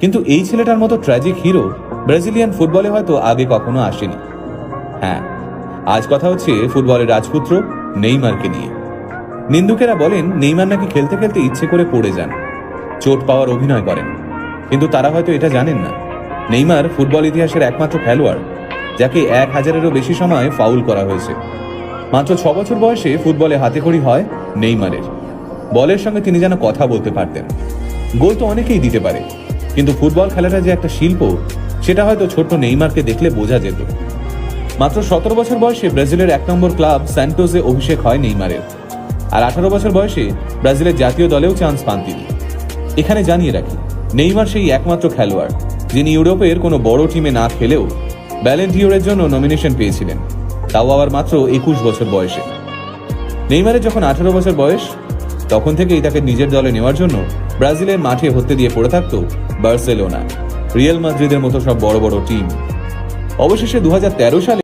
কিন্তু এই ছেলেটার মতো ট্র্যাজিক হিরো ব্রাজিলিয়ান ফুটবলে হয়তো আগে কখনো আসেনি। হ্যাঁ আজ কথা হচ্ছে ফুটবলের রাজপুত্র নেইমারকে নিয়ে। নিন্দুকেরা বলেন, নেইমার নাকি খেলতে খেলতে ইচ্ছে করে পড়ে যান। চোট পাওয়ার অভিনয় করেন। কিন্তু তারা হয়তো এটা জানেন না। নেইমার ফুটবল ইতিহাসের একমাত্র খেলোয়াড়, যাকে এক হাজারেরও বেশি সময় ফাউল করা হয়েছে। মাত্র ছ বছর বয়সে ফুটবলে হাতে হাতেখড়ি হয় নেইমারের। বলের সঙ্গে তিনি যেন কথা বলতে পারতেন। গোল তো অনেকেই দিতে পারে। কিন্তু ফুটবল খেলাটা যে একটা শিল্প, সেটা হয়তো ছোট্ট নেইমারকে দেখলে বোঝা যেত। মাত্র সতেরো বছর বয়সে ব্রাজিলের এক নম্বর ক্লাব স্যান্টোসে অভিষেক হয় নেইমারের। আর আঠারো বছর বয়সে ব্রাজিলের জাতীয় দলেও চান্স পান তিনি। এখানে জানিয়ে রাখি, নেইমার সেই একমাত্র খেলোয়াড়, যিনি ইউরোপের কোনো বড় টিমে না খেলেও ব্যালেন্টিওরের জন্য নমিনেশন পেয়েছিলেন। তাও আবার মাত্র একুশ বছর বয়সে। নেইমারের যখন আঠারো বছর বয়স তখন থেকেই তাকে নিজের দলে নেওয়ার জন্য ব্রাজিলের মাঠে হতে দিয়ে পড়ে থাকত বার্সেলোনা। রিয়েল মাদ্রিদের মতো সব বড় বড় টিম। অবশেষে দু হাজার তেরো সালে